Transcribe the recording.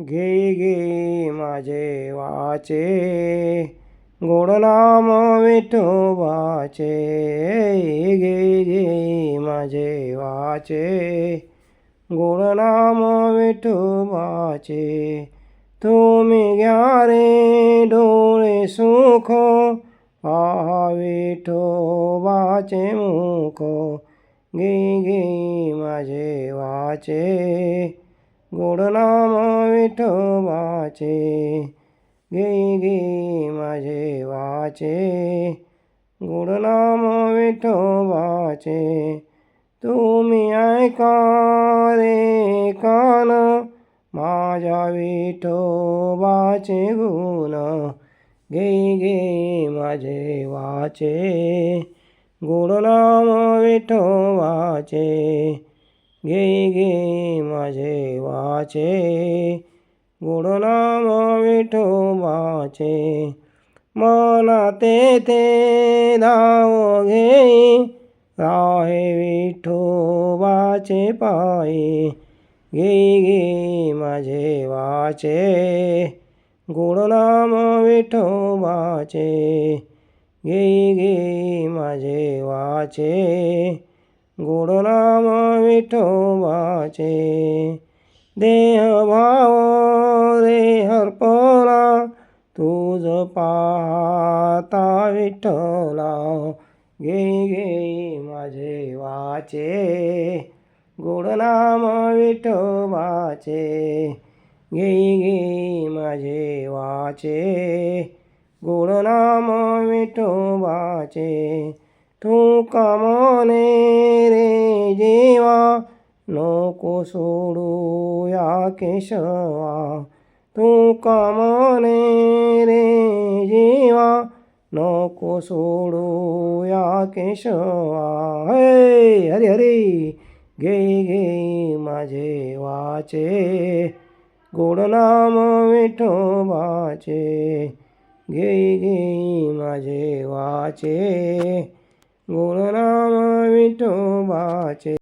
घे घे माझे वाचे. गोड नाम विठोबाचे. घे घे माझे वाचे. गोड नाम विठोबाचे. तुम्ही घ्या रे डोळे सुख. पहा विठोबाचे मुख. घे घे माझे वाचे. गोड नाम विठोबाचे घे घे माझे वाचे गोड नाम विठोबाचे तुम्ही ऐका रे कान माझ्या विठोबाचे गुण घे घे माझे वाचे गोड नाम विठोबाचे घे घे माझे वाचे गोड नाम विठोबाचे. मना तेथे धाव घेई राहे विठोबाचे पायी. घे घे माझे वाचे गोड नाम विठोबाचे. घे घे माझे वाचे गुडनाम विठोबाचे देह भाव रे हरपला तुझ पाहता विठोला घे घे माझे वाचे। गोड नाम विठोबाचे घे घे माझे वाचे। गोड नाम તું કમાને રે જેવા લોકો છોડું યા કેશવા. તું કમાને રે જેવા લોકો છોડું યા કેશવા. હે, હરે હરે, ગે ગે, માજે વાચે. ગોળ નામ મીઠો વાચે. ગે ગે, માજે વાચે. wondering why i'm eating